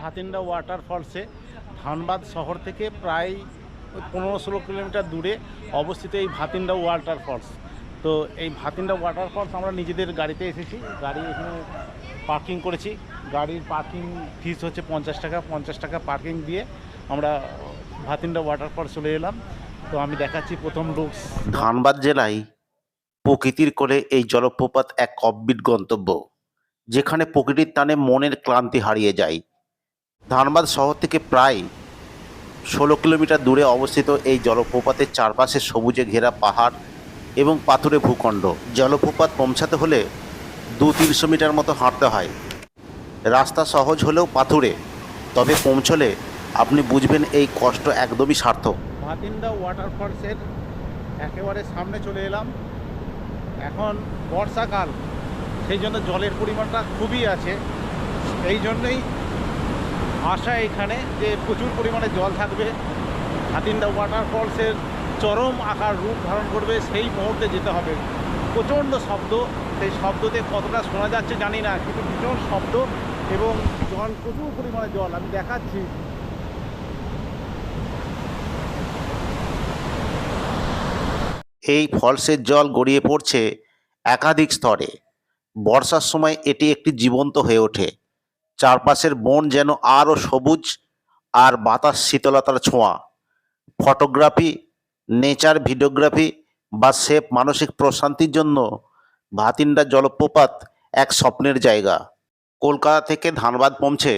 Bathinda water ফলসে Dhanbad শহর থেকে প্রায় পনেরো ষোলো কিলোমিটার দূরে অবস্থিত এই ভাতিন্ডা ওয়াটার ফলস। তো এই ভাতিন্ডা ওয়াটার ফলস আমরা নিজেদের গাড়িতে এসেছি। গাড়ি এখানে পার্কিং করেছি। গাড়ির পার্কিং ফিস হচ্ছে পঞ্চাশ টাকা। পঞ্চাশ টাকা পার্কিং দিয়ে আমরা ভাতিন্ডা ওয়াটার ফলস চলে এলাম। তো আমি দেখাচ্ছি প্রথম লুকস ধানবাদ জেলায় প্রকৃতির কোলে এই জলপ্রপাত এক অব্বিট গন্তব্য, যেখানে প্রকৃতির টানে মনের ক্লান্তি হারিয়ে যায়। ধানবাদ শহর থেকে প্রায় ষোলো কিলোমিটার দূরে অবস্থিত এই জলপ্রপাতের চারপাশে সবুজে ঘেরা পাহাড় এবং পাথুরে ভূখণ্ড। জলপ্রপাত পৌঁছাতে হলে দু তিনশো মিটার মতো হাঁটতে হয়। রাস্তা সহজ হলেও পাথুরে, তবে পৌঁছলে আপনি বুঝবেন এই কষ্ট একদমই সার্থক। ভাতিন্ডা ওয়াটার ফলসের একেবারে সামনে চলে এলাম। এখন বর্ষাকাল, সেই জন্য জলের পরিমাণটা খুবই আছে। এই জন্যই আশা এখানে যে প্রচুর পরিমাণে জল থাকবে। হাতিন্দা ওয়াটার ফলসের চরম আকার রূপ ধারণ করবে, সেই মুহূর্তে যেতে হবে। প্রচণ্ড শব্দ, সেই শব্দতে কতটা শোনা যাচ্ছে জানি না, কিন্তু ভীষণ শব্দ এবং জল প্রচুর পরিমাণে জল। আমি দেখাচ্ছি। এই ফলসের জল গড়িয়ে পড়ছে একাধিক স্তরে। বর্ষার সময় এটি একটি জীবন্ত হয়ে ওঠে। চারপাশের বন যেন আরও সবুজ আর বাতাস শীতলতার ছোঁয়া। ফটোগ্রাফি, নেচার ভিডিওগ্রাফি বা সেফ মানসিক প্রশান্তির জন্য ভাতিন্ডা জলপ্রপাত এক স্বপ্নের জায়গা। কলকাতা থেকে ধানবাদ পৌঁছে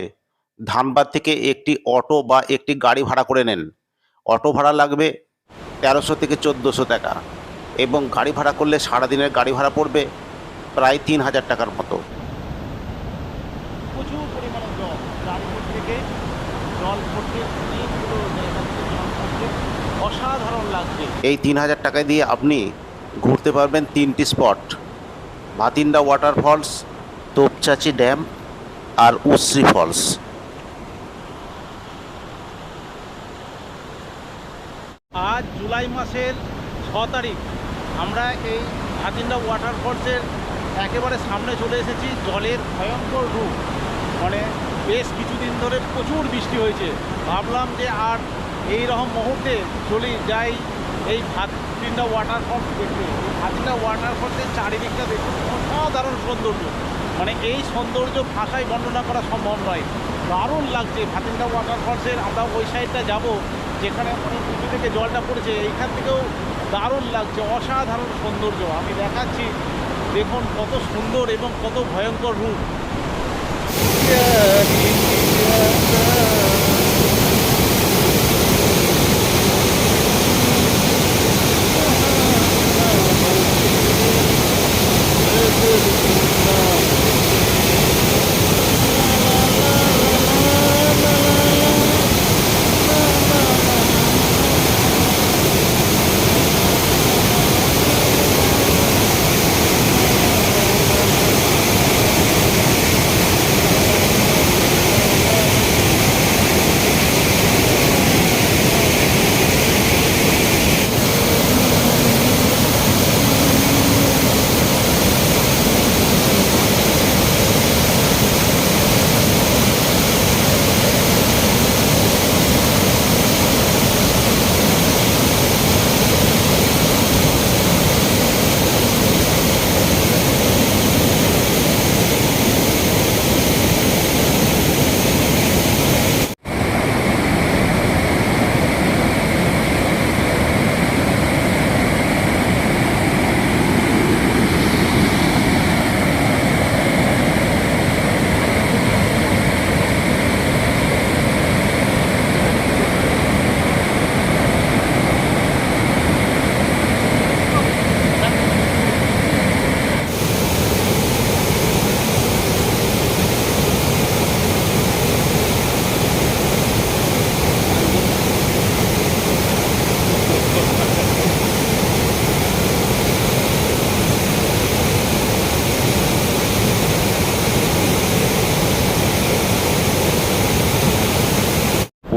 ধানবাদ থেকে একটি অটো বা একটি গাড়ি ভাড়া করে নেন। অটো ভাড়া লাগবে তেরোশো থেকে চোদ্দোশো টাকা এবং গাড়ি ভাড়া করলে সারাদিনের গাড়ি ভাড়া পড়বে প্রায় তিন হাজার টাকার মতো প্রচুর পরিমাণে জল চারিদিক থেকে জল পড়ছে অনেকগুলো জায়গা থেকে জল পড়ছে অসাধারণ লাগছে। এই তিন হাজার টাকা দিয়ে আপনি ঘুরতে পারবেন তিনটি spot. Bhatinda waterfalls Topchanchi dam আর উশ্রী ফলস। আজ জুলাই মাসের ছ তারিখ। আমরা এই ভাতিন্ডা ওয়াটারফলসের একেবারে সামনে চলে এসেছি জলের ভয়ঙ্কর রূপ। মানে বেশ কিছুদিন ধরে প্রচুর বৃষ্টি হয়েছে। ভাবলাম যে আর এই রকম মুহূর্তে চলি যাই এই ভাতিন্ডা ওয়াটারফলস দেখতে। এই ভাতিন্ডা ওয়াটারফলসের চারিদিকটা দেখুন অসাধারণ সৌন্দর্য। মানে এই সৌন্দর্য ভাষায় বর্ণনা করা সম্ভব নয়। দারুণ লাগছে ভাতিন্ডা ওয়াটারফলসের আমরা ওই সাইডটা যাব, যেখানে অনেক উঁচু থেকে জলটা পড়েছে। এইখান থেকেও দারুণ লাগছে, অসাধারণ সৌন্দর্য। আমি দেখাচ্ছি, দেখুন কত সুন্দর এবং কত ভয়ঙ্কর রূপ। виходить на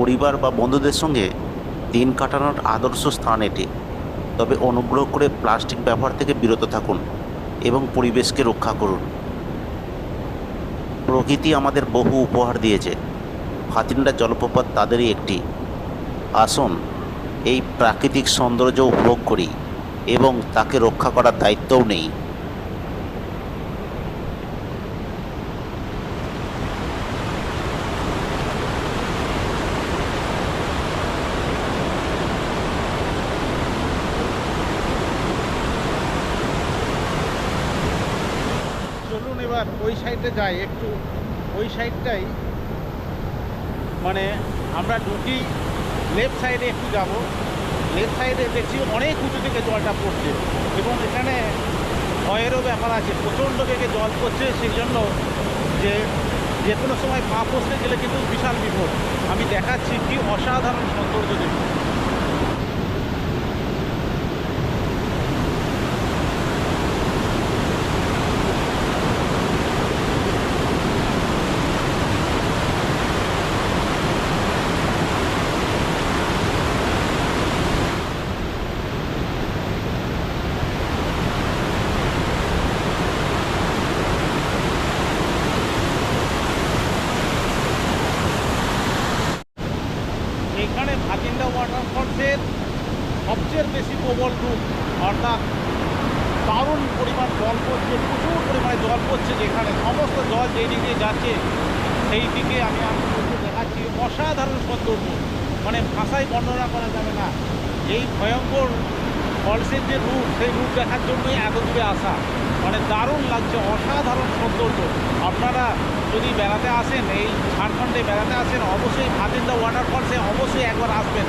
পরিবার বা বন্ধুদের সঙ্গে দিন কাটানোর আদর্শ স্থান এটি। তবে অনুগ্রহ করে প্লাস্টিক ব্যবহার থেকে বিরত থাকুন এবং পরিবেশকে রক্ষা করুন। প্রকৃতি আমাদের বহু উপহার দিয়েছে। ভাতিন্ডা জলপ্রপাত তাদেরই একটি। আসুন, এই প্রাকৃতিক সৌন্দর্য উপভোগ করি এবং তাকে রক্ষা করার দায়িত্বও নেই। সাইডে যাই, একটু ওই সাইডটাই। মানে আমরা ঢুকি লেফট সাইডে একটু যাব। লেফট সাইডে দেখছি অনেক উঁচু থেকে জলটা পড়ছে এবং এখানে ভয়েরও ব্যাপার আছে, প্রচণ্ড বেগে জল পড়ছে সেই জন্য যে যে কোনো সময় পা ফসলে গেলে কিন্তু বিশাল বিপদ। আমি দেখাচ্ছি কি অসাধারণ সৌন্দর্য দেখুন এখানে ভাতিন্দা ওয়াটারফলসের সবচেয়ে বেশি প্রবল রূপ অর্থাৎ দারুণ পরিমাণ জল পড়ছে প্রচুর পরিমাণে জল পড়ছে যেখানে সমস্ত জল যেই দিকে যাচ্ছে সেই দিকে আমি আপনাদেরকে দেখাচ্ছি অসাধারণ সৌন্দর্য। মানে ভাষায় বর্ণনা করা যাবে না। এই ভয়ঙ্কর ফলসের যে রূপ, সেই রূপ দেখার জন্যই এত দূরে আসা। মানে দারুণ লাগছে, অসাধারণ সৌন্দর্য। আপনারা যদি বেড়াতে আসেন, এই ঝাড়খণ্ডে বেড়াতে আসেন, অবশ্যই ভাতিন্দা ওয়াটারফলসে অবশ্যই একবার আসবেন।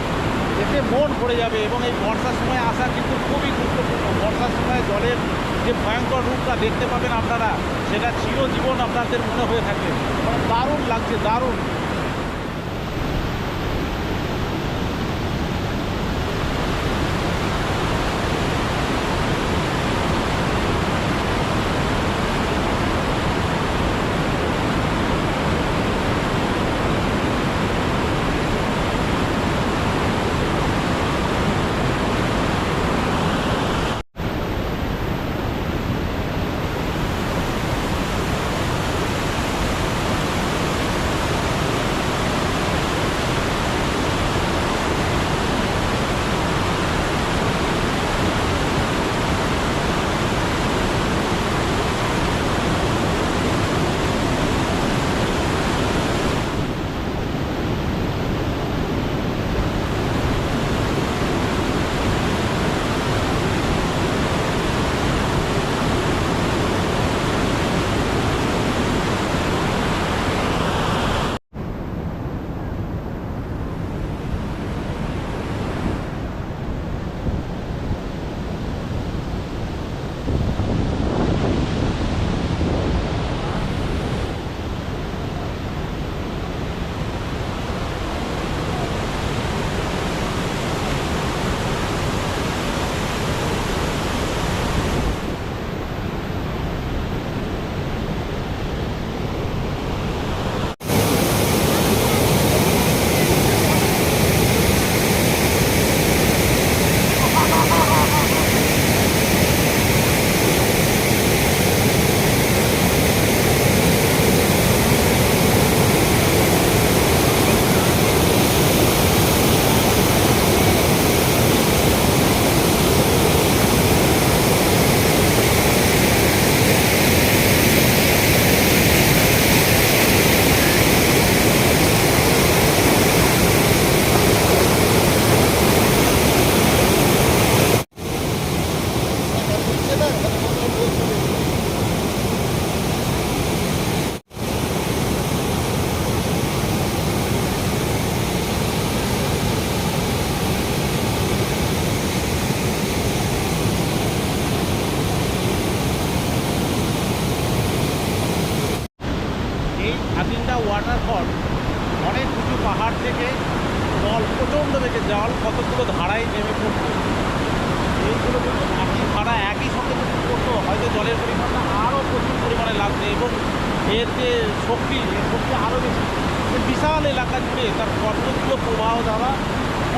এতে মন ভরে যাবে এবং এই বর্ষার সময় আসা কিন্তু খুবই গুরুত্বপূর্ণ। বর্ষার সময় জলের যে ভয়ঙ্কর রূপটা দেখতে পাবেন আপনারা, সেটা চিরজীবন আপনাদের মনে হয়ে থাকে এবং দারুণ লাগছে, দারুণ। এইগুলো একই ধারা একই সঙ্গে যদি হয়তো জলের পরিমাণটা আরও প্রচুর পরিমাণে লাগবে এবং এর যে শক্তি, এর শক্তি আরও বেশি। বিশাল এলাকা জুড়ে তার কতগুলো প্রবাহ দ্বারা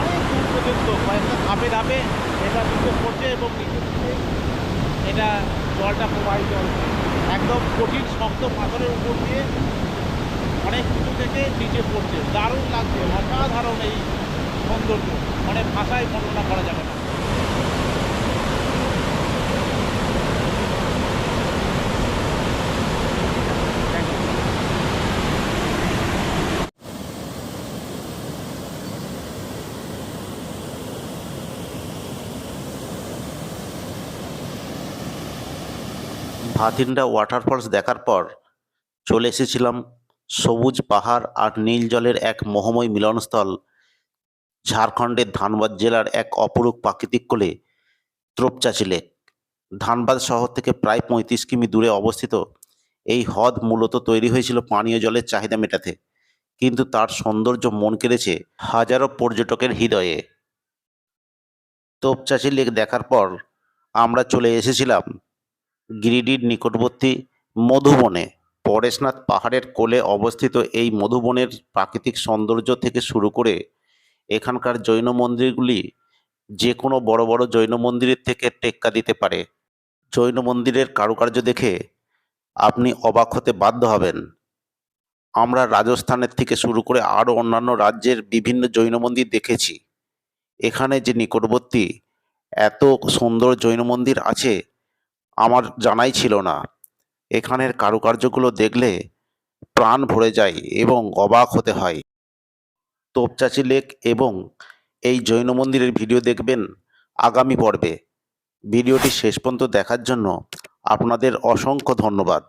অনেক দূর পর্যন্ত কয়েকটা ধাপে ধাপে এটা কিন্তু পড়ছে এবং এটা জলটা প্রবাহিত একদম কঠিন, শক্ত পাথরের উপর দিয়ে অনেক কিছু থেকে নিচে পড়ছে। দারুণ লাগছে, অসাধারণ এই সৌন্দর্য। মানে ভাষায় বর্ণনা করা যাবে না. ভাতিন্ডা ওয়াটারফলস দেখার পর চলে এসেছিলাম সবুজ পাহাড় আর নীল জলের এক মোহময় মিলনস্থল ঝাড়খণ্ডের ধানবাদ জেলার এক অপরূপ প্রাকৃতিক কোলে ত্রোপচাচি লেক ধানবাদ শহর থেকে প্রায় পঁয়ত্রিশ কিমি দূরে অবস্থিত এই হ্রদ মূলত তৈরি হয়েছিল পানীয় জলের চাহিদা মেটাতে, কিন্তু তার সৌন্দর্য মন কেড়েছে হাজারো পর্যটকের হৃদয়ে। তোপচাচি লেক দেখার পর আমরা চলে এসেছিলাম গিরিডির নিকটবর্তী মধুবনে। পরেশনাথ পাহাড়ের কোলে অবস্থিত এই মধুবনের প্রাকৃতিক সৌন্দর্য থেকে শুরু করে এখানকার জৈন মন্দিরগুলি যে কোনো বড় বড় জৈন মন্দিরের থেকে টেক্কা দিতে পারে। জৈন মন্দিরের কারুকার্য দেখে আপনি অবাক হতে বাধ্য হবেন। আমরা রাজস্থানের থেকে শুরু করে আরও অন্যান্য রাজ্যের বিভিন্ন জৈন মন্দির দেখেছি। এখানে যে নিকটবর্তী এত সুন্দর জৈন মন্দির আছে আমার জানাই ছিল না। এখানের কারুকার্যগুলো দেখলে প্রাণ ভরে যায় এবং অবাক হতে হয়। তোপচাচি লেক এবং এই জৈন মন্দিরের ভিডিও দেখবেন আগামী পর্বে। ভিডিওটি শেষ পর্যন্ত দেখার জন্য আপনাদের অসংখ্য ধন্যবাদ।